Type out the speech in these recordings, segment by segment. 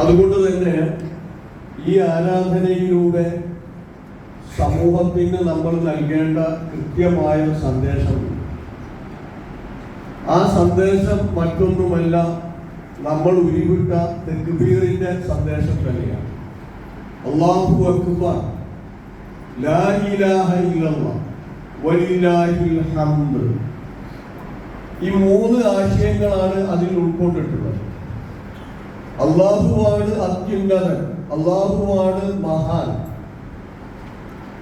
അതുകൊണ്ട് തന്നെ ഈ ആരാധനയിലൂടെ സമൂഹത്തിന് നമ്മൾ നൽകേണ്ട കൃത്യമായ സന്ദേശം. ആ സന്ദേശം മറ്റൊന്നുമല്ല നമ്മൾ ഉരുവിട്ട തെക്കുബീറിന്റെ സന്ദേശം തന്നെയാണ്. അള്ളാഹു അക്ബർ ലാ ഇലാഹ ഇല്ലല്ലാഹ് ഹംദ്. ഈ മൂന്ന് ആശയങ്ങളാണ് അതിൽ ഉൾക്കൊണ്ടിട്ടുള്ളത്. അള്ളാഹുവാണ് അത്യുന്നതൻ. അള്ളാഹുവാണ് മഹാൻ.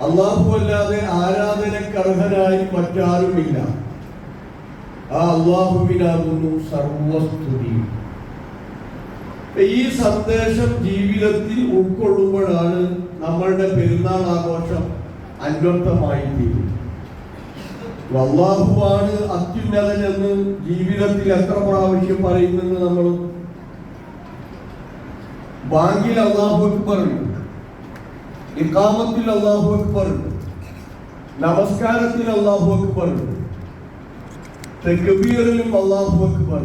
അള്ളാഹു അല്ലാതെ ആരാധനക്കർഹനായി മറ്റാരുമില്ല. ആ അള്ളാഹുവിനാകുന്നു സർവസ്തുതി ഈ സന്ദേശം ജീവിതത്തിൽ ഉൾക്കൊള്ളുമ്പോഴാണ് നമ്മളുടെ പെരുന്നാൾ ആഘോഷം അന്വർത്ഥമായി തീരും അള്ളാഹുവാണ് അത്യുന്നതൻ എന്ന് ജീവിതത്തിൽ എത്ര പ്രാവശ്യം പറയുമെന്ന് നമ്മൾ ബാങ്കിൽ അള്ളാഹു അക്ബർ ഇക്കാമത്തിൽ അള്ളാഹു അക്ബർ നമസ്കാരത്തിൽ അള്ളാഹു അക്ബർ തെക്കബീറിലും അള്ളാഹു അക്ബർ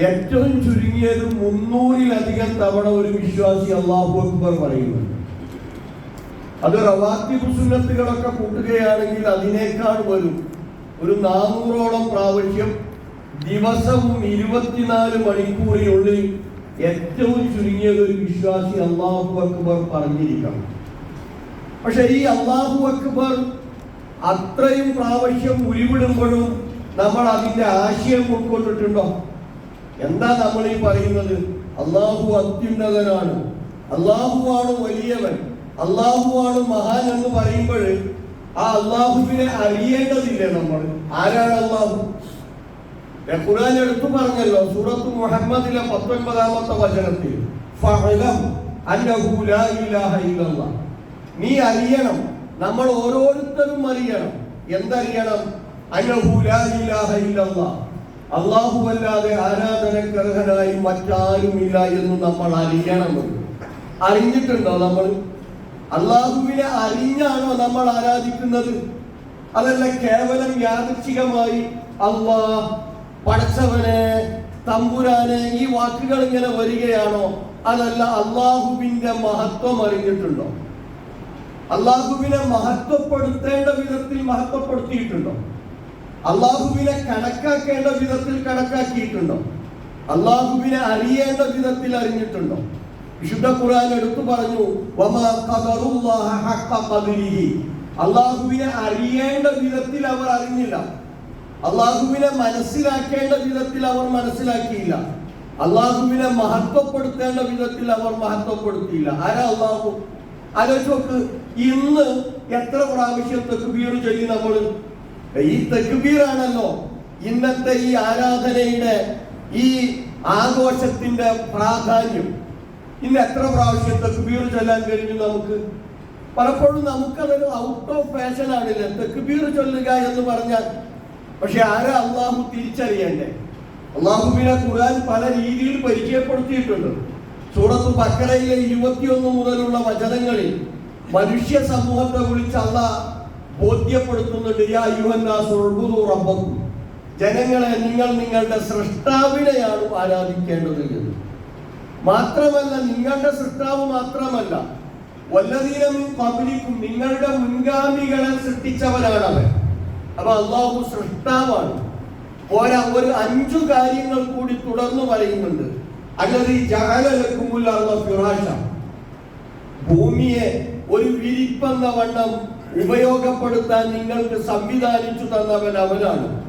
ഏറ്റവും ചുരുങ്ങിയത് മുന്നൂറിലധികം തവണ ഒരു വിശ്വാസി അള്ളാഹു അക്ബർ പറയുന്നുണ്ട് അത് റവാത്തിബ് സുന്നത്തുകളൊക്കെ കൂട്ടുകയാണെങ്കിൽ അതിനേക്കാൾ വരും. ഒരു നാനൂറോളം പ്രാവശ്യം ദിവസവും ഇരുപത്തിനാല് മണിക്കൂറിനുള്ളിൽ ഏറ്റവും ചുരുങ്ങിയത് ഒരു വിശ്വാസി അള്ളാഹു അക്ബർ പറഞ്ഞിരിക്കണം. പക്ഷെ ഈ അള്ളാഹു അക്ബർ അത്രയും പ്രാവശ്യം ഉരുവിടുമ്പോഴും നമ്മൾ അതിന്റെ ആശയം ഉൾക്കൊണ്ടിട്ടുണ്ടോ? എന്താ നമ്മൾ ഈ പറയുന്നത്? അള്ളാഹു അത്യുന്നതനാണ്. അള്ളാഹുവാണ് വലിയവൻ. അള്ളാഹുവാണ് മഹാൻ എന്ന് പറയുമ്പോൾ ആ അള്ളാഹുവിനെ അറിയേണ്ടതില്ലേ നമ്മൾ. ആരാണ് അള്ളാഹു ഖുർആൻ എടുത്തു പറഞ്ഞല്ലോ സൂറത്ത് മുഹമ്മദിലെ പത്തൊൻപതാമത്തെ വചനത്തിൽ നീ അറിയണം നമ്മൾ ഓരോരുത്തരും അറിയണം. എന്തറിയണം? അള്ളാഹുവല്ലാതെ അള്ളാഹു ആരാധനക്കർഹനായി മറ്റാരുമില്ല എന്ന് നമ്മൾ അറിയണമെന്ന് അറിഞ്ഞിട്ടുണ്ടോ നമ്മൾ? അള്ളാഹുവിനെ അറിഞ്ഞാണോ നമ്മൾ ആരാധിക്കുന്നത്? അതല്ല കേവലം യാദൃച്ഛികമായി അള്ളാ പടച്ചവനെ തമ്പുരാനെ ഈ വാക്കുകൾ ഇങ്ങനെ വരികയാണോ? അതല്ല അള്ളാഹുവിന്റെ മഹത്വം അറിഞ്ഞിട്ടുണ്ടോ? അള്ളാഹുവിനെ മഹത്വപ്പെടുത്തേണ്ട വിധത്തിൽ മഹത്വപ്പെടുത്തിയിട്ടുണ്ടോ? അള്ളാഹുവിനെ കണക്കാക്കേണ്ട വിധത്തിൽ കണക്കാക്കിയിട്ടുണ്ടോ? അള്ളാഹുവിനെ അറിയേണ്ട വിധത്തിൽ അറിഞ്ഞിട്ടുണ്ടോ? വിശുദ്ധ ഖുർആൻ എടുത്തു പറഞ്ഞു അള്ളാഹുവിനെ അറിയേണ്ട വിധത്തിൽ അവർ അറിഞ്ഞില്ല. അള്ളാഹുവിനെ മനസ്സിലാക്കേണ്ട വിധത്തിൽ അവർ മനസ്സിലാക്കിയില്ല. അള്ളാഹുവിനെ മഹത്വപ്പെടുത്തേണ്ട വിധത്തിൽ അവർ മഹത്വപ്പെടുത്തിയില്ല. ആരാ അള്ളാഹു? ആലോചിച്ച് നോക്ക് ഇന്ന് എത്ര പ്രാവശ്യം തെക്കുബീർ ചെയ്യും നമ്മൾ ഈ തെക്കുബീറാണല്ലോ ഇന്നത്തെ ഈ ആരാധനയുടെ ഈ ആഘോഷത്തിന്റെ പ്രാധാന്യം. ഇന്ന് എത്ര പ്രാവശ്യം തെക്കുബീർ ചൊല്ലാൻ കഴിഞ്ഞു നമുക്ക്? പലപ്പോഴും നമുക്കതൊരു ഔട്ട് ഓഫ് ഫാഷൻ ആണില്ല? തെക്കുബീർ ചൊല്ലുക എന്ന് പറഞ്ഞാൽ പക്ഷെ ആരാ അള്ളാഹു തിരിച്ചറിയണ്ടേ? അള്ളാഹുവിനെ ഖുർആൻ പല രീതിയിൽ പരിചയപ്പെടുത്തിയിട്ടുണ്ട്. സൂറത്ത് ബക്കറയിലെ ഇരുപത്തിയൊന്ന് മുതലുള്ള വചനങ്ങളിൽ മനുഷ്യ സമൂഹത്തെ വിളിച്ച് അല്ല ബോധ്യപ്പെടുത്തുന്നുണ്ട് റബ്ബക്കും ജനങ്ങളെ നിങ്ങൾ നിങ്ങളുടെ സൃഷ്ടാവിനെയാണ് ആരാധിക്കേണ്ടത് എന്ന്. മാത്രമല്ല നിങ്ങളുടെ സൃഷ്ടാവ് മാത്രമല്ല വല്ലതീനമിൻ പബ്ലിക്കും നിങ്ങളുടെ മുൻഗാമികളെ സൃഷ്ടിച്ചവരാണ് അവൻ അപ്പൊ അള്ളാഹു സൃഷ്ടാവാണ്. പോരാ ഒരു അഞ്ചു കാര്യങ്ങൾ കൂടി തുടർന്ന് പറയുന്നുണ്ട്. അല്ലത് ഫിറാഷ. ഭൂമിയെ ഒരു വിരിപ്പെന്ന വണ്ണം ഉപയോഗപ്പെടുത്താൻ നിങ്ങൾക്ക് സംവിധാനിച്ചു തന്നവൻ അവനാണ്.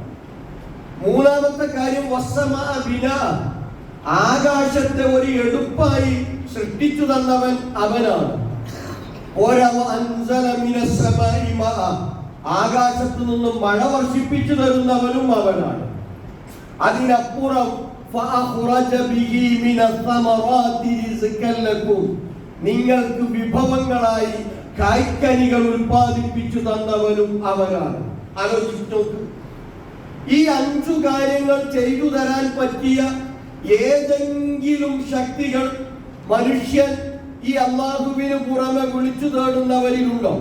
മൂന്നാമത്തെ കാര്യം വസ്സമാ ബിന ആകാശത്തെ ഒരു എടുപ്പായി സൃഷ്ടിച്ചു തന്നവൻ അവനാണ്. പോരാ അൻസല മിനസ്സമാഇ മഅ. ആകാശത്തു നിന്നും മഴ വർഷിപ്പിച്ചു തരുന്നവനും അവനാണ്. അതിനപ്പുറം. നിങ്ങൾക്ക് വിഭവങ്ങളായി കായ്ക്കനികൾ ഉൽപ്പാദിപ്പിച്ചു തന്നവനും അവനാണ്. ആലോചിച്ചോക്ക് ഈ അഞ്ചു കാര്യങ്ങൾ ചെയ്തു തരാൻ പറ്റിയ ഏതെങ്കിലും ശക്തികൾ മനുഷ്യൻ ഈ അള്ളാഹുവിന് പുറമെ വിളിച്ചു തേടുന്നവരിലുണ്ടോ?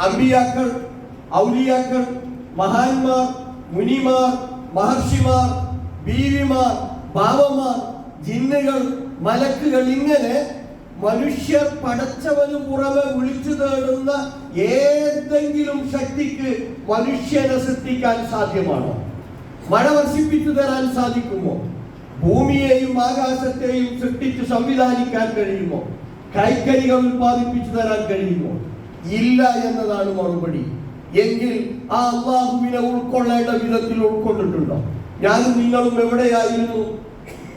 അമ്പിയാക്കൾ ഔലിയാക്കൾ മഹാന്മാർ മുനിമാർ മഹർഷിമാർ ബീവിമാർ ഭാവമാർ ജിന്നുകൾ മലക്കുകൾ ഇങ്ങനെ മനുഷ്യർ പടച്ചവന് പുറമെ വിളിച്ചു തേടുന്ന ഏതെങ്കിലും ശക്തിക്ക് മനുഷ്യനെ സൃഷ്ടിക്കാൻ സാധ്യമാണോ? മഴ വർഷിപ്പിച്ചു തരാൻ സാധിക്കുമോ? ഭൂമിയെയും ആകാശത്തെയും സൃഷ്ടിച്ച് സംവിധാനിക്കാൻ കഴിയുമോ? കൈക്കരികൾ ഉൽപ്പാദിപ്പിച്ചു തരാൻ കഴിയുമോ? ഇല്ല എന്നതാണ് മറുപടി. എങ്കിൽ ആ അള്ളാഹുവിനെ ഉൾക്കൊള്ളേണ്ട വിധത്തിൽ ഉൾക്കൊണ്ടിട്ടുണ്ടോ? ഞാനും നിങ്ങളും എവിടെയായിരുന്നു?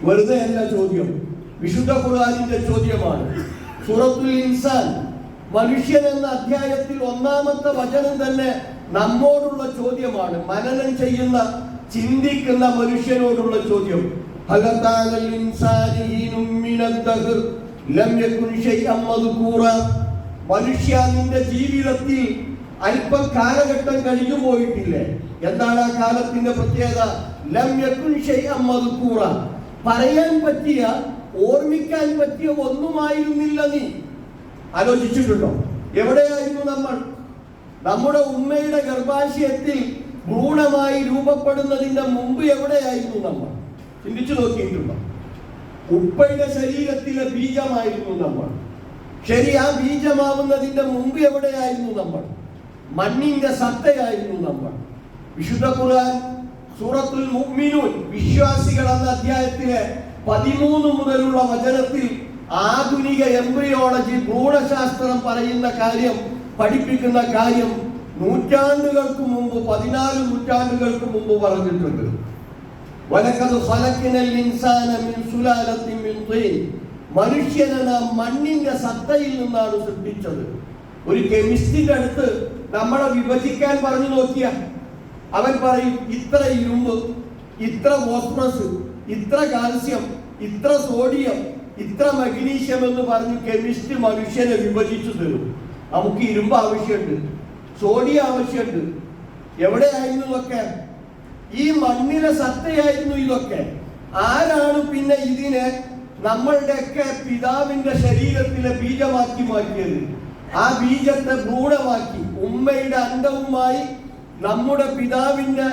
വെറുതെ എന്ന ചോദ്യം. വിശുദ്ധ ഖുർആാനിന്റെ ചോദ്യമാണ്. സൂറത്തുൽ ഇൻസാൻ മനുഷ്യൻ എന്ന അധ്യായത്തിൽ ഒന്നാമത്തെ വചനം തന്നെ നമ്മോടുള്ള ചോദ്യമാണ്. മനനം ചെയ്യുന്ന ചിന്തിക്കുന്ന മനുഷ്യനോടുള്ള ചോദ്യം. മനുഷ്യ നിന്റെ ജീവിതത്തിൽ അല്പം കാലഘട്ടം കഴിഞ്ഞു പോയിട്ടില്ലേ? എന്താണ് ആ കാലത്തിന്റെ പ്രത്യേകത? മദ്കൂറ പറയാൻ പറ്റിയ ഓർമ്മിക്കാൻ പറ്റിയ ഒന്നുമായിരുന്നില്ല നീ ആലോചിച്ചിട്ടുണ്ടോ? എവിടെയായിരുന്നു നമ്മൾ? നമ്മുടെ ഉമ്മയുടെ ഗർഭാശയത്തിൽ ഭ്രൂണമായി രൂപപ്പെടുന്നതിന്റെ മുമ്പ് എവിടെയായിരുന്നു നമ്മൾ? ചിന്തിച്ചു നോക്കിയിട്ടുണ്ടോ? ഉപ്പയുടെ ശരീരത്തിലെ ബീജമായിരുന്നു നമ്മൾ. ശരി ആ ബീജമാവുന്നതിന്റെ മുമ്പ് എവിടെയായിരുന്നു നമ്മൾ? മണ്ണിന്റെ സത്തയായിരുന്നു നമ്മൾ. വിശുദ്ധ ഖുർആൻ സൂറത്തുൽ മുഅ്മിനൂൻ വിശ്വാസികൾ എന്ന അധ്യായത്തിലെ പതിമൂന്ന് മുതലുള്ള വചനത്തിൽ ആധുനിക എംബ്രിയോളജി ഭ്രൂണശാസ്ത്രം പറയുന്ന കാര്യം പഠിപ്പിക്കുന്ന കാര്യം നൂറ്റാണ്ടുകൾക്ക് മുമ്പ് പതിനാല് നൂറ്റാണ്ടുകൾക്ക് മുമ്പ് പറഞ്ഞിട്ടുണ്ട്. മനുഷ്യനെ നാം മണ്ണിന്റെ സത്തയിൽ നിന്നാണ് സൃഷ്ടിച്ചത്. ഒരു കെമിസ്റ്റിന്റെ അടുത്ത് നമ്മളെ വിഭജിക്കാൻ പറഞ്ഞു നോക്കിയ. അവൻ പറയും ഇത്ര ഇരുമ്പ് ഇത്ര ഓസ്മസ് ഇത്ര കാൽസ്യം ഇത്ര സോഡിയം ഇത്ര മഗ്നീഷ്യം എന്ന് പറഞ്ഞ് കെമിസ്റ്റ് മനുഷ്യനെ വിഭജിച്ചു തരും. നമുക്ക് ഇരുമ്പ് ആവശ്യമുണ്ട് സോഡിയം ആവശ്യമുണ്ട്. എവിടെയായിരുന്നു ഇതൊക്കെ? ഈ മണ്ണിലെ സത്തയായിരുന്നു ഇതൊക്കെ. ആരാണ് പിന്നെ ഇതിനെ നമ്മളുടെയൊക്കെ പിതാവിന്റെ ശരീരത്തിലെ ബീജമാക്കി മാറ്റിയത്? ആ ബീജത്തെ ഗൂഢമാക്കി ഉമ്മയുടെ അന്തവുമായി നമ്മുടെ പിതാവിന്റെ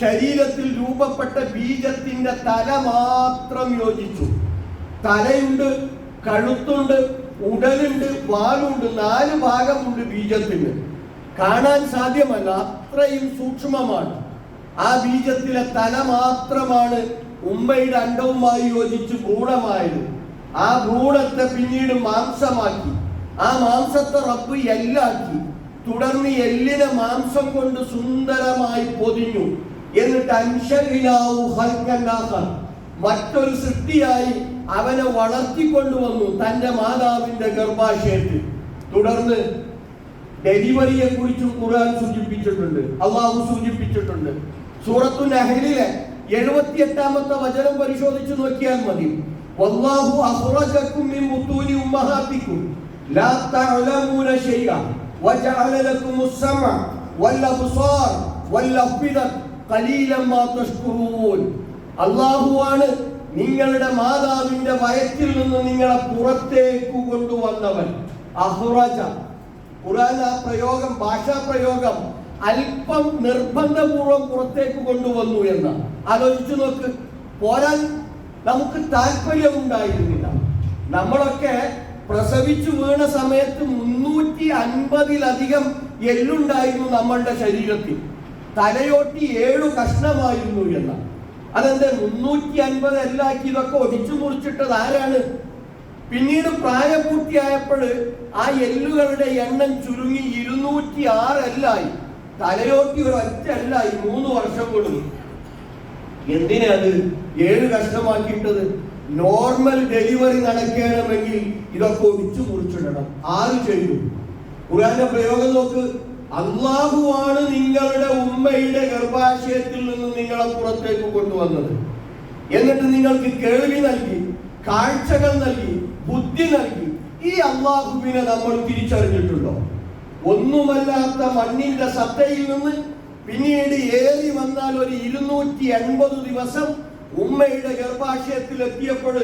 ശരീരത്തിൽ രൂപപ്പെട്ട ബീജത്തിന്റെ തല മാത്രം യോജിച്ചു. തലയുണ്ട് കഴുത്തുണ്ട് ഉടലുണ്ട് വാലുണ്ട് നാല് ഭാഗമുണ്ട് ബീജത്തിന്. കാണാൻ സാധ്യമല്ല അത്രയും സൂക്ഷ്മമാണ്. ആ ബീജത്തിലെ തല മാത്രമാണ് ഉമ്മയുടെ അണ്ടവുമായി യോജിച്ച് ഭ്രൂണമായത് ആ ഭ്രൂണത്തെ പിന്നീട് മാംസമാക്കി. ആ മാംസത്തെ റബ്ബ് എല്ലാക്കി. തുടർന്ന് എല്ലിനെ മാംസം കൊണ്ട് സുന്ദരമായി പൊതിഞ്ഞു. എന്നിട്ട് മറ്റൊരു സൃഷ്ടിയായി അവനെ വളർത്തിക്കൊണ്ടുവന്നു തന്റെ മാതാവിന്റെ ഗർഭാശയത്തിൽ. തുടർന്ന് ഡെലിവറിയെ കുറിച്ചും ഖുർആൻ സൂചിപ്പിച്ചിട്ടുണ്ട്. അള്ളാഹു സൂചിപ്പിച്ചിട്ടുണ്ട്. സൂറത്തു നഹലിലെ എഴുപത്തി എട്ടാമത്തെ വചനം പരിശോധിച്ചു നോക്കിയാൽ മതി. വല്ലാഹു മിൻ تعلمون شيئا وجعل لكم السمع والابصار والافئده قليلا ما تشكرون. തഷ്കുറൂൻ നിങ്ങളുടെ മാതാവിന്റെ വയറ്റിൽ നിന്ന് നിങ്ങളെ പുറത്തേക്ക് കൊണ്ടുവന്നവൻ. അഹുറജ. ആ പ്രയോഗം ഭാഷാ പ്രയോഗം അല്പം നിർബന്ധപൂർവം പുറത്തേക്ക് കൊണ്ടുവന്നു എന്ന്. ആലോചിച്ചു നോക്ക്. പോരാൻ നമുക്ക് താല്പര്യമുണ്ടായിരുന്നില്ല നമ്മളൊക്കെ പ്രസവിച്ചു വീണ സമയത്ത് മുന്നൂറ്റി അൻപതിലധികം എല്ലുണ്ടായിരുന്നു നമ്മളുടെ ശരീരത്തിൽ. തലയോട്ടി ഏഴു കഷ്ണമായിരുന്നു എന്ന. അതെന്ത്? മുന്നൂറ്റി അൻപത് എല്ലാക്കി ഇതൊക്കെ ഒടിച്ചു മുറിച്ചിട്ടത് ആരാണ്? പിന്നീട് പ്രായപൂർത്തിയായപ്പോൾ ആ എല്ലുകളുടെ എണ്ണം ചുരുങ്ങി ഇരുന്നൂറ്റി ആറ് എല്ലായി. തലയോട്ടി ഒരു ഒറ്റ എല്ലായി മൂന്ന് വർഷം കൊടുത്തു എന്തിനാ അത് ഏഴ് കഷ്ടമാക്കിയിട്ടത് നോർമൽ ഡെലിവറി നടക്കണമെങ്കിൽ ഇതൊക്കെ ഒഴിച്ചു മുറിച്ചിടണം. ആര് ചെയ്തു ഖുറാന്റെ പ്രയോഗം നോക്ക്. അള്ളാഹുവാണ് നിങ്ങളുടെ ഉമ്മയുടെ ഗർഭാശയത്തിൽ നിന്ന് നിങ്ങളെ പുറത്തേക്ക് കൊണ്ടുവന്നത്. എന്നിട്ട് നിങ്ങൾക്ക് കേൾവി നൽകി കാഴ്ചകൾ നൽകി ബുദ്ധി നൽകി. ഈ അള്ളാഹുവിനെ നമ്മൾ തിരിച്ചറിഞ്ഞിട്ടുണ്ടോ? ഒന്നുമല്ലാത്ത മണ്ണിന്റെ സത്തയിൽ നിന്ന് പിന്നീട് ഏറി വന്നാൽ ഒരു ഇരുന്നൂറ്റി എൺപത് ദിവസം ഉമ്മയുടെ ഗർഭാശയത്തിൽ എത്തിയപ്പോൾ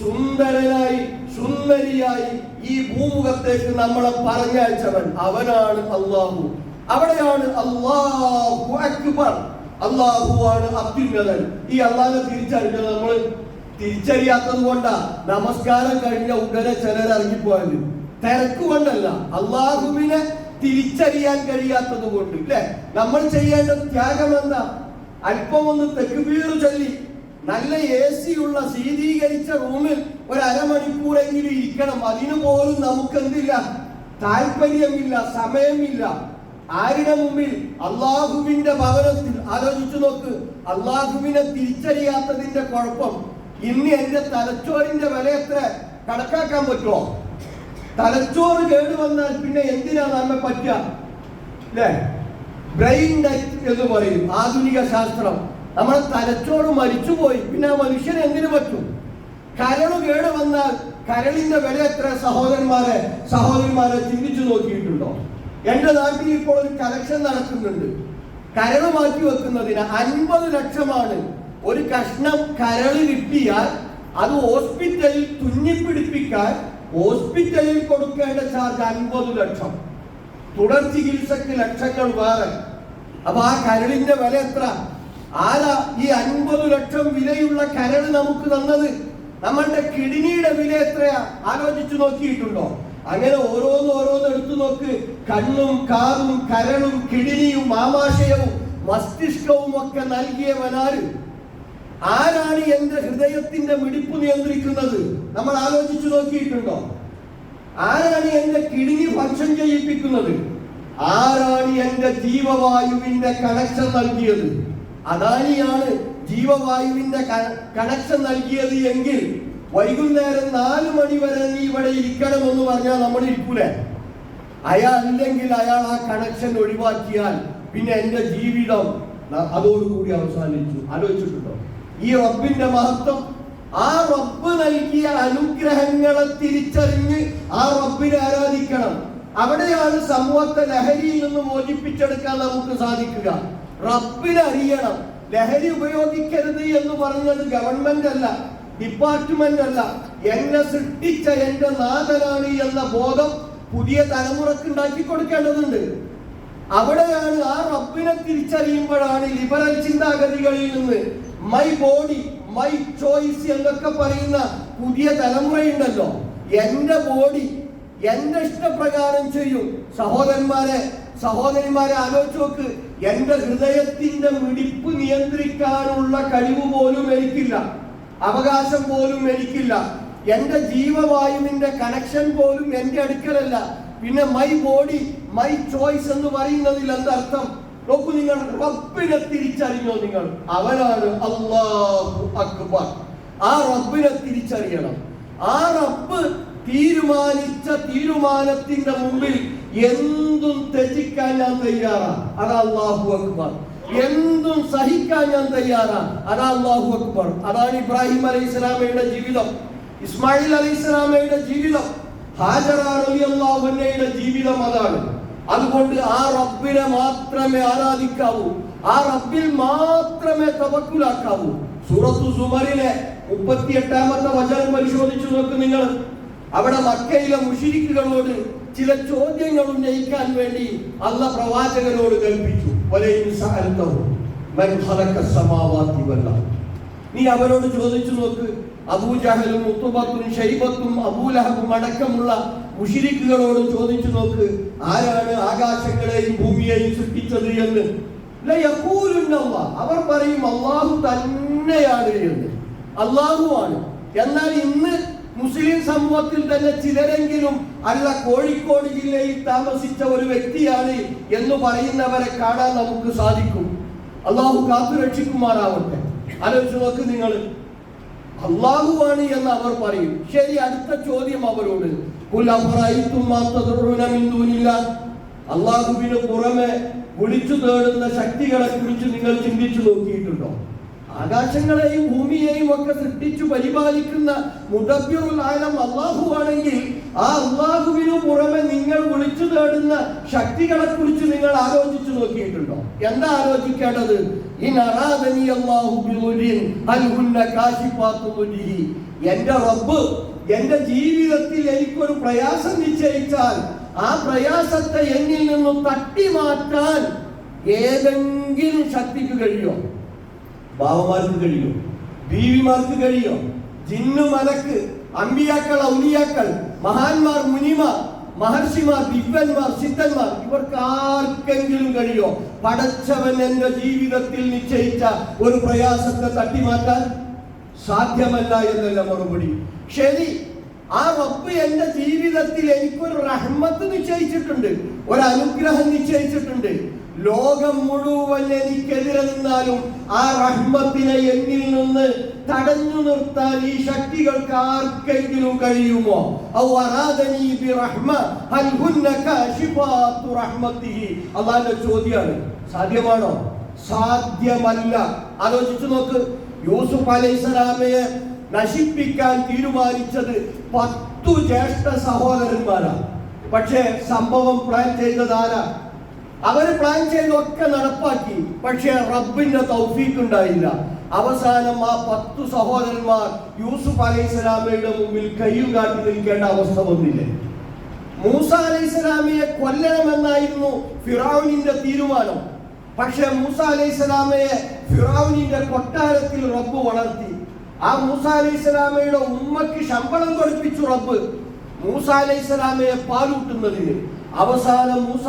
സുന്ദരനായി സുന്ദരിയായി ഈ ഭൂമുഖത്തേക്ക് നമ്മളെ പറഞ്ഞയച്ചവൻ അവനാണ് അള്ളാഹു അവിടെയാണ് അള്ളാഹു അക്ബർ. അള്ളാഹുവാണ് അത്യുന്നതൻ. ഈ അള്ളാഹിനെ തിരിച്ചറിഞ്ഞത് നമ്മൾ തിരിച്ചറിയാത്തത് കൊണ്ടാ നമസ്കാരം കഴിഞ്ഞ ഉടനെ ചിലർ ഇറങ്ങിപ്പോയത് തിരക്ക് കൊണ്ടല്ല അള്ളാഹുവിനെ തിരിച്ചറിയാൻ കഴിയാത്തത് കൊണ്ട് ഇല്ലേ നമ്മൾ ചെയ്യേണ്ട ത്യാഗം എന്താ? അല്പം ഒന്ന് തെക്കുബീർ ചൊല്ലി നല്ല എ സി ഉള്ള ശീതീകരിച്ച റൂമിൽ ഒരു അരമണിക്കൂറെങ്കിലും ഇരിക്കണം. അതിനു പോലും നമുക്ക് എന്തില്ല താല്പര്യമില്ല സമയമില്ല. ആരുടെ മുമ്പിൽ? അള്ളാഹുവിന്റെ ഭവനത്തിൽ. ആലോചിച്ചു നോക്ക്. അള്ളാഹുവിനെ തിരിച്ചറിയാത്തതിന്റെ കുഴപ്പം. ഇന്ന് എന്റെ തലച്ചോറിന്റെ വില എത്ര? കണക്കാക്കാൻ പറ്റുമോ? തലച്ചോറ് കേട് വന്നാൽ പിന്നെ എന്തിനാ നമ്മെ പറ്റുക? ബ്രെയിൻ ഡെത്ത് എന്ന് പറയും. ആധുനിക ശാസ്ത്രം. നമ്മുടെ തലച്ചോറ് മരിച്ചുപോയി. പിന്നെ ആ മനുഷ്യന് എന്തിനു പറ്റും? കരൾ കേട് വന്നാൽ കരളിന്റെ വില എത്ര? സഹോദരന്മാരെ സഹോദരന്മാരെ ചിന്തിച്ചു നോക്കിയിട്ടുണ്ടോ? എന്റെ നാട്ടിൽ ഇപ്പോൾ ഒരു കലക്ഷൻ നടക്കുന്നുണ്ട്. കരൾ മാറ്റി വെക്കുന്നതിന് അൻപത് ലക്ഷമാണ്. ഒരു കഷ്ണം കരൾ കിട്ടിയാൽ അത് ഹോസ്പിറ്റലിൽ തുന്നിപ്പിടിപ്പിക്കാൻ ഹോസ്പിറ്റലിൽ കൊടുക്കേണ്ട ചാർജ് അൻപത് ലക്ഷം. തുടർ ചികിത്സക്ക് ലക്ഷങ്ങൾ വേറെ. അപ്പൊ ആ കരളിന്റെ വില എത്ര? ആരാ ഈ അൻപത് ലക്ഷം വിലയുള്ള കരട് നമുക്ക് തന്നത്? നമ്മളുടെ കിഡ്നിയുടെ വില എത്രയാ? ആലോചിച്ചു നോക്കിയിട്ടുണ്ടോ? അങ്ങനെ ഓരോന്ന് ഓരോന്ന് എടുത്തു നോക്ക്. കണ്ണും കാറും കരളും കിഡ്നിയും ആമാശയവും മസ്തിഷ്കവും ഒക്കെ നൽകിയവനാര് ആരാണ് എന്റെ ഹൃദയത്തിന്റെ മിടിപ്പ് നിയന്ത്രിക്കുന്നത്? നമ്മൾ ആലോചിച്ചു നോക്കിയിട്ടുണ്ടോ? ആരാണ് എന്റെ കിഡ്നി ഭക്ഷം ചെയ്യിപ്പിക്കുന്നത്? ആരാണ് എന്റെ ജീവവായുവിന്റെ കണക്ഷൻ നൽകിയത്? അദാനിയാണ് ജീവവായുവിന്റെ കണക്ഷൻ നൽകിയത് എങ്കിൽ വൈകുന്നേരം നാല് മണി വരെ നീ ഇവിടെ ഇരിക്കണം എന്ന് പറഞ്ഞാൽ നമ്മൾ ഇരിക്കൂലേ? അയാൾ അല്ലെങ്കിൽ അയാൾ ആ കണക്ഷൻ ഒഴിവാക്കിയാൽ പിന്നെ എന്റെ ജീവിതം അതോടുകൂടി അവസാനിച്ചു. ആലോചിച്ചിട്ടുണ്ടോ? ഈ റബ്ബിന്റെ മഹത്വം ആ റബ്ബ് നൽകിയ അനുഗ്രഹങ്ങളെ തിരിച്ചറിഞ്ഞ് ആ റബ്ബിനെ ആരാധിക്കണം. അവിടെയാണ് സമൂഹത്തെ ലഹരിയിൽ നിന്ന് മോചിപ്പിച്ചെടുക്കാൻ നമുക്ക് സാധിക്കുക. റബ്ബിനെ അറിയണം ലഹരി ഉപയോഗിക്കരുത് എന്ന് പറഞ്ഞത് ഗവൺമെന്റ് അല്ല ഡിപ്പാർട്ട്മെന്റ് അല്ല. എന്നെ സൃഷ്ടിച്ച എന്റെ നാഥനാണ് എന്ന ബോധം പുതിയ തലമുറയ്ക്ക് ഉണ്ടാക്കി കൊടുക്കേണ്ടതുണ്ട്. അവിടെയാണ് ആ റബ്ബിനെ തിരിച്ചറിയുമ്പോഴാണ് ലിബറൽ ചിന്താഗതികളിൽ നിന്ന് മൈ ബോഡി മൈ ചോയ്സ് എന്നൊക്കെ പറയുന്ന പുതിയ തലമുറയുണ്ടല്ലോ. എന്റെ ബോഡി എന്റെ ഇഷ്ടപ്രകാരം ചെയ്യും. സഹോദരന്മാരെ സഹോദരിമാരെ ആലോചിച്ച് നോക്ക്. എന്റെ ഹൃദയത്തിന്റെ മിടിപ്പ് നിയന്ത്രിക്കാനുള്ള കഴിവ് പോലും എനിക്കില്ല. അവകാശം പോലും എനിക്കില്ല. എന്റെ ജീവവായുവിന്റെ കണക്ഷൻ പോലും എന്റെ അടുക്കലല്ല. പിന്നെ മൈ ബോഡി മൈ ചോയ്സ് എന്ന് പറയുന്നതിൽ എന്തർത്ഥം? നോക്കൂ നിങ്ങൾ റബ്ബിനെ തിരിച്ചറിഞ്ഞോ നിങ്ങൾ? അവനാണ് അള്ളാഹു അക്ബർ. ആ റബ്ബിനെ തിരിച്ചറിയണം. ആ റബ്ബ് തീരുമാനിച്ച തീരുമാനത്തിന്റെ മുമ്പിൽ എന്തും ത്യജിക്കാൻ ഞാൻ തയ്യാറാണ് അതാ അക്ബർ. എന്തും സഹിക്കാൻ ഞാൻ തയ്യാറാണ് അതാ അക്ബർ. അതാണ് ഇബ്രാഹിം അലൈഹി സ്വലാമയുടെ ജീവിതം. ഇസ്മായിൽ അലൈഹി സ്വലാമയുടെ ജീവിതം. ഹാജറ ജീവിതം അതാണ്. അതുകൊണ്ട് ആ റബ്ബിനെ മാത്രമേ ആരാധിക്കാവൂ. ആ റബ്ബിൽ മാത്രമേ തവക്കുലാക്കാവൂ. സൂറത്തു സുമറിലെ മുപ്പത്തി എട്ടാമത്തെ വചനം പരിശോധിച്ചു നോക്ക് നിങ്ങൾ. അവിടെ മക്കയിലെ മുഷിരിക്കുകളോട് ചില ചോദ്യങ്ങൾ ഉന്നയിക്കാൻ വേണ്ടി അല്ല പ്രവാചകനോട് കൽപ്പിച്ചു. നീ അവരോട് ചോദിച്ചു നോക്ക്. അബൂജഹലും മുത്തുബത്തും ഷൈബത്തും അബൂലഹബും അടക്കമുള്ള മുഷിരിക്കുകളോട് ചോദിച്ചു നോക്ക്. ആരാണ് ആകാശങ്ങളെയും ഭൂമിയെയും സൃഷ്ടിച്ചത് എന്ന്? അവർ പറയും അള്ളാഹു തന്നെയാണ് എന്ന്. അള്ളാഹു ആണ്. എന്നാൽ ഇന്ന് മുസ്ലിം സമൂഹത്തിൽ തന്നെ ചിലരെങ്കിലും അല്ല കോഴിക്കോട് ജില്ലയിൽ താമസിച്ച ഒരു വ്യക്തിയാണ് എന്ന് പറയുന്നവരെ കാണാൻ നമുക്ക് സാധിക്കും. അള്ളാഹു കാത്തു രക്ഷിക്കുമാറാവട്ടെ. ആലോചിച്ച് നോക്ക് നിങ്ങൾ. അള്ളാഹുവാണ് എന്ന് അവർ പറയും. ശരി അടുത്ത ചോദ്യം അവരോട്? അള്ളാഹുവിന് പുറമെ വിളിച്ചു തേടുന്ന ശക്തികളെ കുറിച്ച് നിങ്ങൾ ചിന്തിച്ചു നോക്കിയിട്ടുണ്ടോ? ആകാശങ്ങളെയും ഭൂമിയെയും ഒക്കെ സൃഷ്ടിച്ചു പരിപാലിക്കുന്ന മുദബ്ബിറുൽ ആലം അള്ളാഹു ആണെങ്കിൽ ആ അള്ളാഹുവിനു പുറമെ നിങ്ങൾ വിളിച്ചു തേടുന്ന ശക്തികളെ കുറിച്ച് നിങ്ങൾ ആലോചിച്ചു നോക്കിയിട്ടുണ്ടോ? എന്താ ആലോചിക്കേണ്ടത്? എന്റെ റബ്ബ് എന്റെ ജീവിതത്തിൽ എനിക്കൊരു പ്രയാസം നിശ്ചയിച്ചാൽ ആ പ്രയാസത്തെ എന്നിൽ നിന്നും തട്ടി മാറ്റാൻ ഏതെങ്കിലും ശക്തിക്ക് കഴിയോ ബാവമാർക്ക് കഴിയോ ബീവിമാർക്ക് കഴിയോ ജിന്നു മലക്ക് അമ്പിയാക്കൾ ഔലിയാക്കൾ മഹാന്മാർ മുനിമാർ മഹർഷിമാർ ദിവ്യന്മാർ സിദ്ധന്മാർ ഇവർക്ക് ആർക്കെങ്കിലും കഴിയോ? പടച്ചവൻ എന്റെ ജീവിതത്തിൽ നിശ്ചയിച്ച ഒരു പ്രയാസത്തെ തട്ടിമാറ്റാൻ സാധ്യമല്ല എന്നല്ല മറുപടി. ശരി ആ റബ്ബ് എന്റെ ജീവിതത്തിൽ എനിക്കൊരു റഹ്മത്ത് നിശ്ചയിച്ചിട്ടുണ്ട് ഒരു അനുഗ്രഹം നിശ്ചയിച്ചിട്ടുണ്ട്. ലോകം മുഴുവൻ എനിക്കെതിരെ നിന്നാലും ആ റഹ്മത്തിനെ എന്നിൽ നിന്ന് തടഞ്ഞു നിർത്താൻ ഈ ശക്തികൾക്ക് ആർക്കെങ്കിലും കഴിയുമോ? അള്ളാന്റെ ചോദ്യമാണ് സാധ്യമാണോ? സാധ്യമല്ല. ആലോചിച്ചു നോക്ക്. യൂസുഫ് അലൈഹിസ്സലാമയെ നശിപ്പിക്കാൻ തീരുമാനിച്ചത് പത്തു ജ്യേഷ്ഠ സഹോദരന്മാരാണ് പക്ഷേ സംഭവം പ്ലാൻ ചെയ്തത് ആരാ? അവർ പ്ലാൻ ചെയ്തൊക്കെ നടപ്പാക്കി. പക്ഷെ റബ്ബിന്റെ തൗഫീഖ് ഉണ്ടായില്ല അവസാനം ആ പത്തു സഹോദരന്മാർ യൂസുഫ് അലൈഹിസ്സലാമിന്റെ മുമ്പിൽ കയ്യും കാട്ടി നിൽക്കേണ്ട അവസ്ഥ വന്നില്ലേ? മൂസ അലൈഹിസ്സലാമയെ കൊല്ലണമെന്നായിരുന്നു ഫിറാവുനിന്റെ തീരുമാനം. പക്ഷെ മൂസ അലൈഹിസ്സലാമയെ ഫിറാവുനിന്റെ കൊട്ടാരത്തിൽ റബ്ബ് വളർത്തി. ആ മൂസ അലൈഹിസ്സലാമയുടെ ഉമ്മക്ക് ശമ്പളം കൊടുപ്പിച്ചു റബ്ബ്. മൂസ അലൈഹിസ്സലാമയെ പാലൂട്ടുന്നതിന്. അവസാനം മൂസ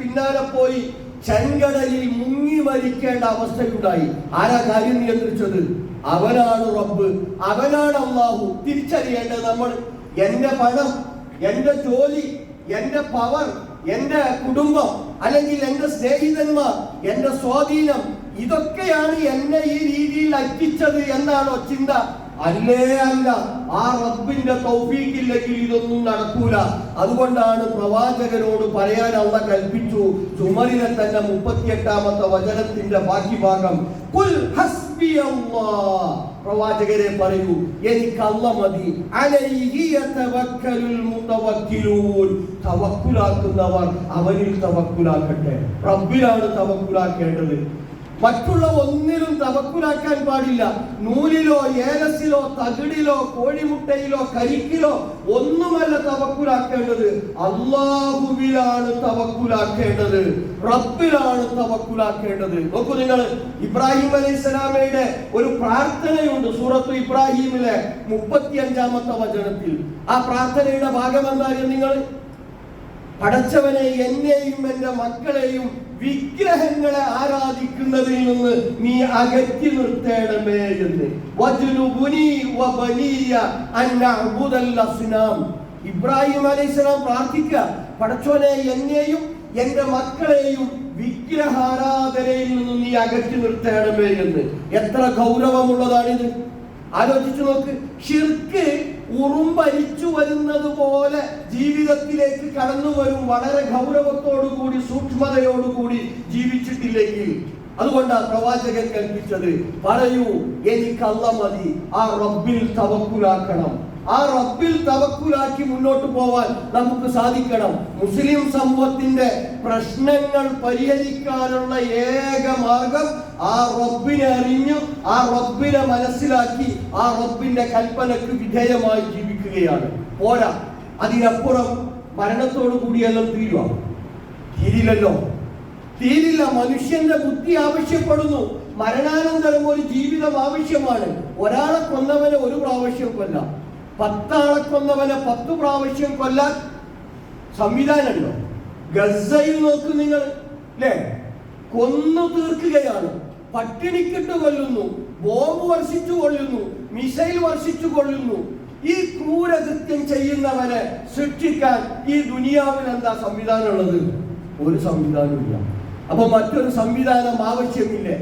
പിന്നാലെ പോയി ചെങ്കടലിൽ മുങ്ങി മരിക്കേണ്ട അവസ്ഥയുണ്ടായി. ആരാ കാര്യം നിയന്ത്രിച്ചത്? അവനാണ് റബ്ബ്. അവനാണ് അള്ളാഹു. തിരിച്ചറിയേണ്ടത് നമ്മൾ എന്റെ പണം എന്റെ ജോലി എന്റെ പവർ എന്റെ കുടുംബം അല്ലെങ്കിൽ എന്റെ സ്നേഹിതന്മാർ എന്റെ സ്വാധീനം ഇതൊക്കെയാണ് എന്നെ ഈ രീതിയിൽ അറ്റിച്ചത് എന്നാണോ ചിന്ത? അല്ലേ അല്ല ആ റബ്ബിന്റെ തൗഫീക്കില്ലെങ്കിൽ ഇതൊന്നും നടക്കൂല. അതുകൊണ്ടാണ് പ്രവാചകനോട് പറയാൻ അള്ള കൽപ്പിച്ചു ചുമരിലെ തന്നെ മുപ്പത്തിയെട്ടാമത്തെ വചനത്തിന്റെ ബാക്കി ഭാഗം. പ്രവാചകരെ പറയൂ എനിക്ക് അല്ല മതി. തവക്കുലാക്കുന്നവർ അവനിൽ തവക്കുലാക്കട്ടെ. റബ്ബിലാണ് തവക്കുലാക്കേണ്ടത്. മറ്റുള്ള ഒന്നിലും തവക്കുലാക്കാൻ പാടില്ല. നൂലിലോ ഏലസിലോ തകിടിലോ കോഴിമുട്ടയിലോ കരിക്കിലോ ഒന്നുമല്ല തവക്കുലാക്കേണ്ടത്. അള്ളാഹുവിലാണ് തവക്കുലാക്കേണ്ടത്. റബ്ബിലാണ് തവക്കുലാക്കേണ്ടത്. നോക്കൂ നിങ്ങൾ ഇബ്രാഹിം അലൈഹി സ്വലാമയുടെ ഒരു പ്രാർത്ഥനയുണ്ട് സൂറത്ത് ഇബ്രാഹിമിലെ മുപ്പത്തി അഞ്ചാമത്തെ വചനത്തിൽ. ആ പ്രാർത്ഥനയുടെ ഭാഗം എന്തായാലും നിങ്ങൾ? പടച്ചവനെ എന്നെയും എന്റെ മക്കളെയും വിഗ്രഹങ്ങളെ ആരാധിക്കുന്നതിൽ നിന്ന് നീ അകറ്റി നിർത്തേണമേ എന്ന്. ഇബ്രാഹിം അലൈഹിസ്സലാം പ്രാർത്ഥിക്കുക. പടച്ചോനെ എന്നെയും എന്റെ മക്കളെയും വിഗ്രഹാരാധനയിൽ നിന്ന് നീ അകറ്റി നിർത്തേണമേ എന്ന്. എത്ര ഗൗരവമുള്ളതാണിത്. ആലോചിച്ചു നോക്ക്. ഷിർക്ക് ഉറുമ്പരിച്ചു വരുന്നത് പോലെ ജീവിതത്തിലേക്ക് കടന്നു വരും. വളരെ ഗൗരവത്തോടുകൂടി സൂക്ഷ്മതയോടുകൂടി ജീവിച്ചിട്ടില്ലെങ്കിൽ അതുകൊണ്ടാണ് പ്രവാചകൻ കൽപ്പിച്ചത് പറയൂ എനിക്ക് മതി. ആ റബ്ബിൽ തവക്കുലാക്കണം. ആ റബ്ബിൽ തവക്കുലാക്കി മുന്നോട്ട് പോവാൻ നമുക്ക് സാധിക്കണം. മുസ്ലിം സമൂഹത്തിന്റെ പ്രശ്നങ്ങൾ പരിഹരിക്കാനുള്ള ഏക മാർഗം ആ റബ്ബിനെ അറിഞ്ഞു ആ റബ്ബിനെ മനസ്സിലാക്കി ആ റബ്ബിന്റെ കൽപ്പനക്ക് വിധേയമായി ജീവിക്കുകയാണ്. പോരാ. അതിനപ്പുറം മരണത്തോടു കൂടിയെല്ലാം തീരുക തീരില്ലല്ലോ. തീരില്ല. മനുഷ്യന്റെ ബുദ്ധി ആവശ്യപ്പെടുന്നു. മരണാനന്തരം ഒരു ജീവിതം ആവശ്യമാണ്. ഒരാളെ കൊന്നവനെ ഒരു പ്രാവശ്യം കൊല്ലാം പത്താളെ കൊന്നവനെ പത്തു പ്രാവശ്യം കൊല്ലാൻ സംവിധാനമുണ്ടോ? ഗസയിൽ നോക്ക് നിങ്ങൾ അല്ലേ കൊന്നു തീർക്കുകയാണ്. പട്ടിണിക്കിട്ട് കൊല്ലുന്നു ബോംബ് വർഷിച്ചു കൊല്ലുന്നു മിസൈൽ വർഷിച്ചു കൊല്ലുന്നു. ഈ ക്രൂരകൃത്യം ചെയ്യുന്നവനെ ശിക്ഷിക്കാൻ ഈ ദുനിയാവിൽ എന്താ സംവിധാനം ഉള്ളത് ഒരു സംവിധാനമില്ല അപ്പൊ മറ്റൊരു സംവിധാനം ആവശ്യമില്ലേ?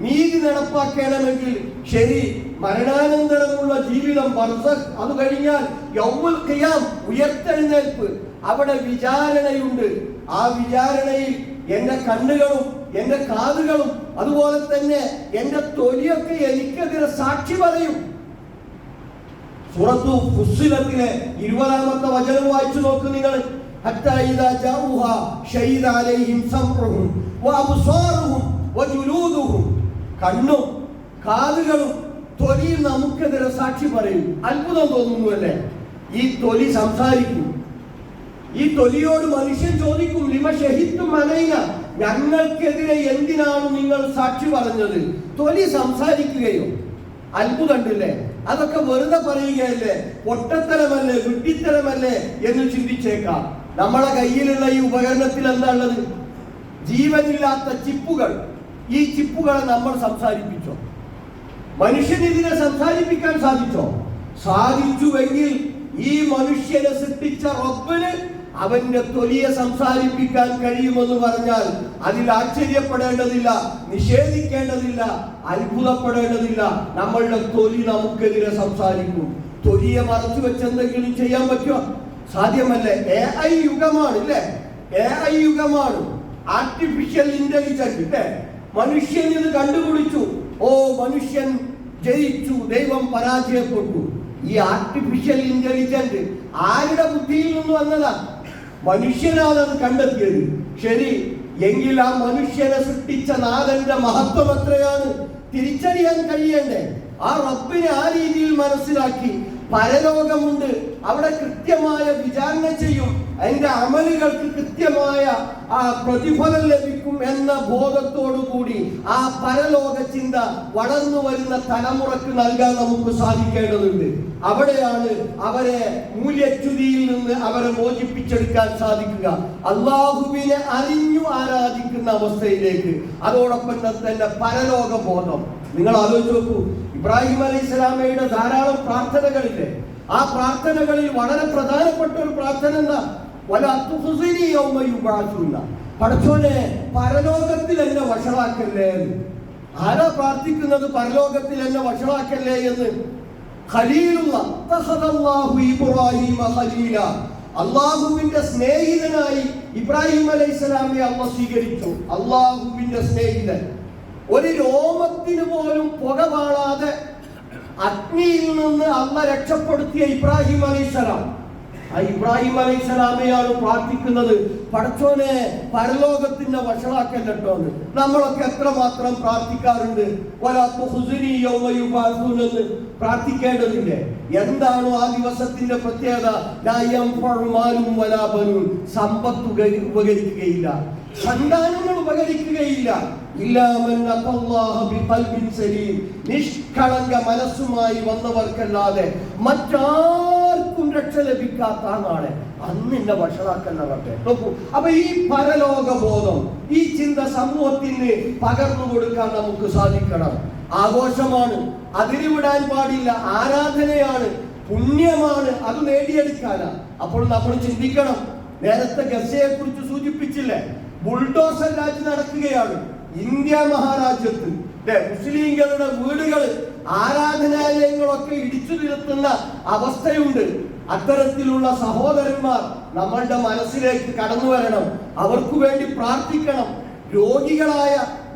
നീതി നടപ്പാക്കണമെങ്കിൽ ശരി മരണാനന്തരമുള്ള ജീവിതം അത് കഴിഞ്ഞാൽ യൗമുൽ ഖിയാം ഉയർത്തെഴുന്നേൽപ്പ്. അവിടെ വിചാരണയുണ്ട്. ആ വിചാരണയിൽ എന്റെ കണ്ണുകളും എന്റെ കാതുകളും അതുപോലെ തന്നെ എന്റെ തൊലിയൊക്കെ എനിക്കെതിരെ സാക്ഷി പറയും. സുറത്തു ഫുസ്സിലത്തിലെ ഇരുപതാമത്തെ വചനം വായിച്ചു നോക്ക് നിങ്ങൾ. ഷഹീദ് കണ്ണും കാലുകളും തൊലിയും നമുക്കെതിരെ സാക്ഷി പറയും. അത്ഭുതം തോന്നുന്നു അല്ലെ ഈ തൊലി സംസാരിക്കും. ഈ തൊലിയോട് മനുഷ്യൻ ചോദിക്കും ലിമ ഷഹിത്തും അനൈന ഞങ്ങൾക്കെതിരെ എന്തിനാണ് നിങ്ങൾ സാക്ഷി പറഞ്ഞത്? തൊലി സംസാരിക്കുകയോ? അത്ഭുതമുണ്ടല്ലേ? അതൊക്കെ വെറുതെ പറയുകയല്ലേ? പൊട്ടത്തരമല്ലേ? വിട്ടിത്തരമല്ലേ എന്ന് ചിന്തിച്ചേക്കാം. നമ്മളെ കയ്യിലുള്ള ഈ ഉപകരണത്തിൽ എന്താ ഉള്ളത്? ജീവനില്ലാത്ത ചിപ്പുകൾ. ഈ ചിപ്പുകളെ നമ്മൾ സംസാരിപ്പിച്ചോ? മനുഷ്യൻ ഇതിനെ സംസാരിപ്പിക്കാൻ സാധിച്ചോ? സാധിച്ചുവെങ്കിൽ ഈ മനുഷ്യനെ സൃഷ്ടിച്ച റബ്ബിന് അവന്റെ തൊലിയെ സംസാരിപ്പിക്കാൻ കഴിയുമെന്ന് പറഞ്ഞാൽ അതിൽ ആശ്ചര്യപ്പെടേണ്ടതില്ല നിഷേധിക്കേണ്ടതില്ല അത്ഭുതപ്പെടേണ്ടതില്ല. നമ്മളുടെ തൊലി നമുക്കെതിരെ സംസാരിക്കും. തൊലിയെ മറച്ചു വെച്ച് എന്തെങ്കിലും ചെയ്യാൻ പറ്റുമോ? സാധ്യമല്ലേ? എ ഐ യുഗമാണ് അല്ലേ? എ ഐ യുഗമാണ്. ആർട്ടിഫിഷ്യൽ ഇന്റലിജൻസ് അല്ലേ? മനുഷ്യൻ ഇത് കണ്ടുപിടിച്ചു. ഓ മനുഷ്യൻ ജയിച്ചു. ദൈവം പരാജയപ്പെട്ടു. ഈ ആർട്ടിഫിഷ്യൽ ഇന്റലിജന്റ് ആരുടെ ബുദ്ധിയിൽ നിന്ന് വന്നതാ? മനുഷ്യനാണ് അത് കണ്ടെത്തിയത്. ശരി എങ്കിൽ ആ മനുഷ്യനെ സൃഷ്ടിച്ച നാഥന്റെ മഹത്വം എത്രയാണ്? തിരിച്ചറിയാൻ കഴിയണ്ടേ? ആ റബ്ബിനെ ആ രീതിയിൽ മനസ്സിലാക്കി. പരലോകമുണ്ട്. അവിടെ കൃത്യമായ വിചാരണ ചെയ്യും. അതിന്റെ അമലുകൾക്ക് കൃത്യമായ ആ പ്രതിഫലം ലഭിക്കും എന്ന ബോധത്തോടു കൂടി ആ പരലോക ചിന്ത വളർന്നു വരുന്ന തലമുറയ്ക്ക് നൽകാൻ നമുക്ക് സാധിക്കേണ്ടതുണ്ട്. അവിടെയാണ് അവരെ മൂല്യച്യുതിയിൽ നിന്ന് അവരെ മോചിപ്പിച്ചെടുക്കാൻ സാധിക്കുക. അള്ളാഹുവിനെ അറിഞ്ഞു ആരാധിക്കുന്ന അവസ്ഥയിലേക്ക്. അതോടൊപ്പം തന്നെ പരലോക ബോധം. നിങ്ങൾ ആലോചിച്ച് നോക്കൂ ഇബ്രാഹിം അലൈഹി സ്വലാമയുടെ ധാരാളം പ്രാർത്ഥനകളില്ലേ? ആ പ്രാർത്ഥനകളിൽ വളരെ പ്രധാനപ്പെട്ട ഒരു പ്രാർത്ഥന എന്താ? പടച്ചോനെ പരലോകത്തിൽ എന്നെ വഷളാക്കല്ലേ. ആരാ പ്രാർത്ഥിക്കുന്നത് പരലോകത്തിൽ എന്നെ? വഷളാക്കല്ലേ എന്ന് അള്ളാഹുവിന്റെ സ്നേഹിതനായി ഇബ്രാഹിം അലൈഹി സ്വലാമെ അമ്മ സ്വീകരിച്ചു. അള്ളാഹുവിന്റെ സ്നേഹിതൻ. ഒരു രോമത്തിന് പോലും പുക പാളാതെ അഗ്നിയിൽ നിന്ന് അമ്മ രക്ഷപ്പെടുത്തിയ ഇബ്രാഹിം അലൈഹിസ്സലാം. ആ ഇബ്രാഹിം അലൈഹിസ്സലാമെയാണ് പ്രാർത്ഥിക്കുന്നത്. പടച്ചോനെ പരലോകത്തിന്റെ വഷളാക്കല്ലോ നമ്മളൊക്കെ എത്രമാത്രം പ്രാർത്ഥിക്കാറുണ്ട്? എന്ന് പ്രാർത്ഥിക്കേണ്ടതില്ലേ? എന്താണോ ആ ദിവസത്തിന്റെ പ്രത്യേകത? സമ്പത്ത് ഉപകരി- ഉപകരിക്കുകയില്ല. സന്താനങ്ങൾ ഉപകരിക്കുകയില്ല. നിഷ്കളങ്ക മനസ്സുമായി വന്നവർക്കല്ലാതെ മറ്റാർക്കും രക്ഷ ലഭിക്കാത്ത നാളെ അന്ന് എന്നെ നോക്കൂ അപ്പൊ ഈ പരലോകബോധം ഈ ചിന്ത സമൂഹത്തിന് പകർന്നു കൊടുക്കാൻ നമുക്ക് സാധിക്കണം. ആഘോഷമാണ് അതിരിവിടാൻ പാടില്ല ആരാധനയാണ് പുണ്യമാണ് അത് നേടിയെടുക്കാനാ. അപ്പോൾ നമ്മൾ ചിന്തിക്കണം. നേരത്തെ ഗസയെ കുറിച്ച് സൂചിപ്പിച്ചില്ലേ? ബുൾഡോസർ രാജ് നടക്കുകയാണ്. ഇന്ത്യ മഹാരാജ്യത്ത്? മുസ്ലിങ്ങളുടെ വീടുകൾ ആരാധനാലയങ്ങളൊക്കെ ഇടിച്ചു നിരത്തുന്ന അവസ്ഥയുണ്ട്. അത്തരത്തിലുള്ള സഹോദരന്മാർ നമ്മളുടെ മനസ്സിലേക്ക് കടന്നു വരണം. അവർക്ക് വേണ്ടി പ്രാർത്ഥിക്കണം. രോഗികളായ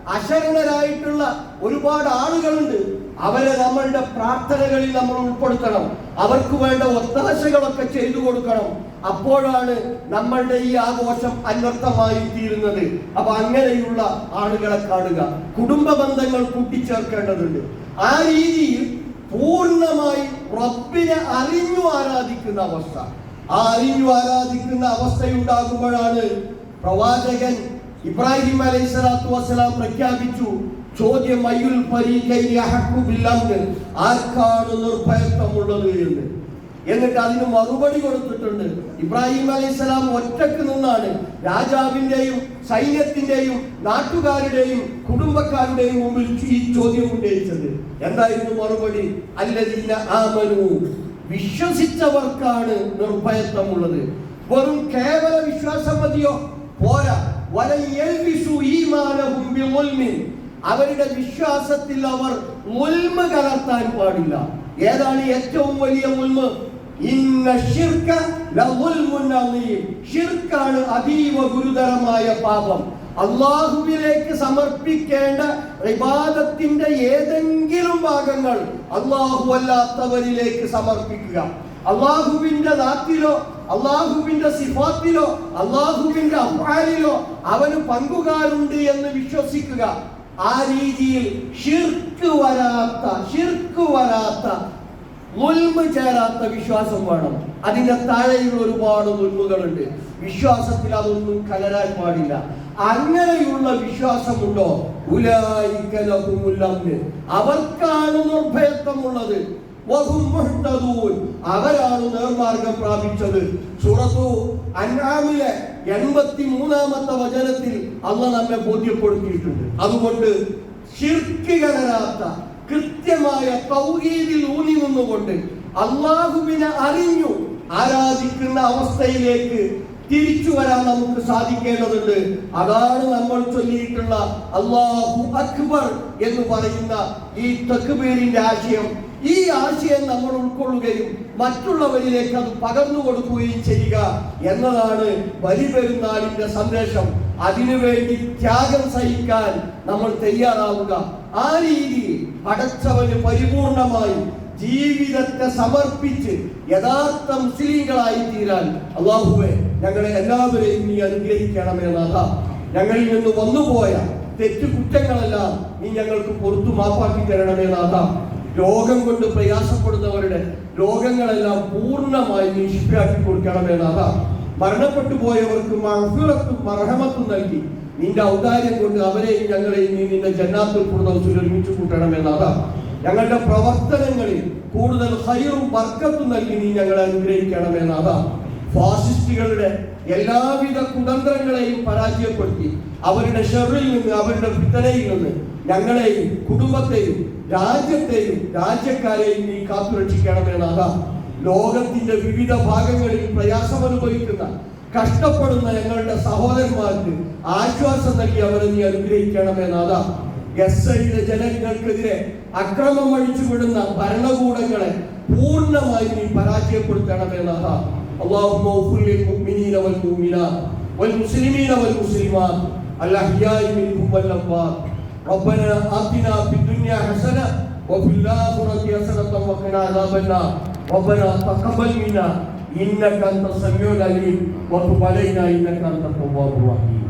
അശരണരായിട്ടുള്ള ഒരുപാട് ആളുകളുണ്ട്. അവരെ നമ്മളുടെ പ്രാർത്ഥനകളിൽ നമ്മൾ ഉൾപ്പെടുത്തണം. അവർക്ക് വേണ്ട ഒത്താശകളൊക്കെ ചെയ്തു കൊടുക്കണം. അപ്പോഴാണ് നമ്മളുടെ ഈ ആഘോഷം അനർത്ഥമായി തീരുന്നത്. അപ്പൊ അങ്ങനെയുള്ള ആളുകളെ കാണുക. കുടുംബ ബന്ധങ്ങൾ കൂട്ടിച്ചേർക്കേണ്ടതുണ്ട്. ആ രീതിയിൽ പൂർണമായി റബ്ബിനെ അറിഞ്ഞു ആരാധിക്കുന്ന അവസ്ഥ. ആ അറിഞ്ഞു ആരാധിക്കുന്ന അവസ്ഥയുണ്ടാകുമ്പോഴാണ് പ്രവാചകൻ ഇബ്രാഹിം അലൈഹി സ്വലാത്തു വസ്സലാം പ്രഖ്യാപിച്ചു ചോദ്യം ആർക്കാണ് നിർഭയത്വമുള്ളത് എന്ന്? എന്നിട്ട് അതിന് മറുപടി കൊടുത്തിട്ടുണ്ട്. ഇബ്രാഹിം അലൈഹിസ്സലാം ഒറ്റയ്ക്ക് നിന്നാണ് രാജാവിന്റെയും സൈന്യത്തിന്റെയും നാട്ടുകാരുടെയും കുടുംബക്കാരുടെയും മുമ്പിൽ ഈ ചോദ്യം ഉന്നയിച്ചത്. എന്തായിരുന്നു മറുപടി? അല്ലദീന ആമനു. വിശ്വസിച്ചവർക്കാണ് നിർഭയത്വമുള്ളത്. വെറും കേവല വിശ്വാസം മതിയോ പോരാ ഈമാനഹും. അവരുടെ വിശ്വാസത്തിൽ അവർ മുൽമ കലർത്താൻ പാടില്ല. ഏതാണ് ഏറ്റവും വലിയ മുൽമ. ശിർക്കാണ് അതീവ ഗുരുതരമായ പാപം. അള്ളാഹുവിലേക്ക് സമർപ്പിക്കേണ്ട വിവാദത്തിന്റെ ഏതെങ്കിലും ഭാഗങ്ങൾ അള്ളാഹു അല്ലാത്തവരിലേക്ക് സമർപ്പിക്കുക. അള്ളാഹുവിന്റെ നാത്തിലോ അള്ളാഹുവിന്റെ സിഫാത്തിലോ അള്ളാഹുവിന്റെ അഫാലിലോ അവന് പങ്കുകാരുണ്ട് എന്ന് വിശ്വസിക്കുക. ആ രീതിയിൽ ഷിർക്ക് വരാത്ത ഷിർക്ക് വരാത്ത മുൽമ ചേരാത്ത വിശ്വാസം വേണം അതിന്റെ താഴെയുള്ള ഒരുപാട് മുൽമുകളുണ്ട് വിശ്വാസത്തിൽ അതൊന്നും കലരാൻ പാടില്ല അങ്ങനെയുള്ള വിശ്വാസമുണ്ടോ ഉലായിക ലഹുമുൽ അംന്. അവർക്കാണ് നിർഭയത്വമുള്ളത്. അവരാണ് നേർമാർഗം പ്രാപിച്ചത്. സൂറത്തു അന്നാമിലെ എൺപത്തി മൂന്നാമത്തെ വചനത്തിൽ അള്ള നമ്മെ ബോധ്യപ്പെടുത്തിയിട്ടുണ്ട്. അതുകൊണ്ട് ശിർക്കികരാത്ത കൃത്യമായ തൗഹീദിൽ ഊന്നി നിന്നുകൊണ്ട് അള്ളാഹുവിനെ അറിഞ്ഞു ആരാധിക്കുന്ന അവസ്ഥയിലേക്ക് തിരിച്ചു വരാൻ നമുക്ക് സാധിക്കേണ്ടതുണ്ട്. അതാണ് നമ്മൾ ചൊല്ലിയിട്ടുള്ള അള്ളാഹു അക്ബർ എന്ന് പറയുന്ന ഈ തക്ബീറിന്റെ ആശയം. ഈ ആശയം നമ്മൾ ഉൾക്കൊള്ളുകയും മറ്റുള്ളവരിലേക്ക് അത് പകർന്നു കൊടുക്കുകയും ചെയ്യുക എന്നതാണ് ബലിപെരുന്നാളിന്റെ സന്ദേശം. അതിനുവേണ്ടി ത്യാഗം സഹിക്കാൻ നമ്മൾ തയ്യാറാവുക. ആ രീതിയിൽ അടച്ചവന് പരിപൂർണമായി ജീവിതത്തെ സമർപ്പിച്ച് യഥാർത്ഥ മുസ്ലിങ്ങളായി തീരാൻ അള്ളാഹുവെ ഞങ്ങളെ എല്ലാവരെയും നീ അനുഗ്രഹിക്കണമേ നാഥ. ഞങ്ങളിൽ നിന്ന് വന്നുപോയ തെറ്റു കുറ്റങ്ങളെല്ലാം നീ ഞങ്ങൾക്ക് പുറത്തു മാപ്പാക്കി തരണമേ നാഥ. രോഗം കൊണ്ട് പ്രയാസപ്പെടുന്നവരുടെ രോഗങ്ങളെല്ലാം പൂർണമായി നിഷ്പ്രാക്കി കൊടുക്കണമെന്ന് അതാ മരണപ്പെട്ടു പോയവർക്ക് മഹഫിറത്തും മർഹമത്തും നൽകി. നിന്റെ ഔദാര്യം കൊണ്ട് അവരെയും ഞങ്ങളെയും നീ നിന്റെ ജന്നാത്തിൽ കൂടുതൽ ഒരുമിച്ച് കൂട്ടണമെന്ന് അതാ ഞങ്ങളുടെ പ്രവർത്തനങ്ങളിൽ കൂടുതൽ ഹൈറും വർക്കത്തും നൽകി നീ ഞങ്ങളെ അനുഗ്രഹിക്കണമെന്ന് നാഥ ഫാസിസ്റ്റുകളുടെ എല്ലാവിധ കുതന്ത്രങ്ങളെയും പരാജയപ്പെടുത്തി അവരുടെ ഷെറിൽ നിന്ന് അവരുടെ പിത്തലയിൽ നിന്ന് ഞങ്ങളെയും കുടുംബത്തെയും രാജ്യത്തെയും രാജ്യക്കാരെയും നീ കാത്തുരക്ഷിക്കണമേ ലോകത്തിന്റെ വിവിധ ഭാഗങ്ങളിൽ പ്രയാസമനുഭവിക്കുന്ന കഷ്ടപ്പെടുന്ന ഞങ്ങളുടെ സഹോദരന്മാർക്ക് ആശ്വാസം നൽകി അവരെ നീ അനുഗ്രഹിക്കണമേ നാഥ. ജനങ്ങൾക്കെതിരെ അക്രമം അഴിച്ചുവിടുന്ന ഭരണകൂടങ്ങളെ പൂർണമായി നീ പരാജയപ്പെടുത്തണമേ നാഥ. اللهم اغفر للمؤمنين والمؤمنات والمسلمين والمسلمات الأحياء منهم والأموات. ربنا آتنا في الدنيا حسنة وفي الآخرة حسنة وقنا عذاب النار. ربنا تقبل منا. إنك أنت السميع العليم. وتب علينا إنك أنت التواب الرحيم.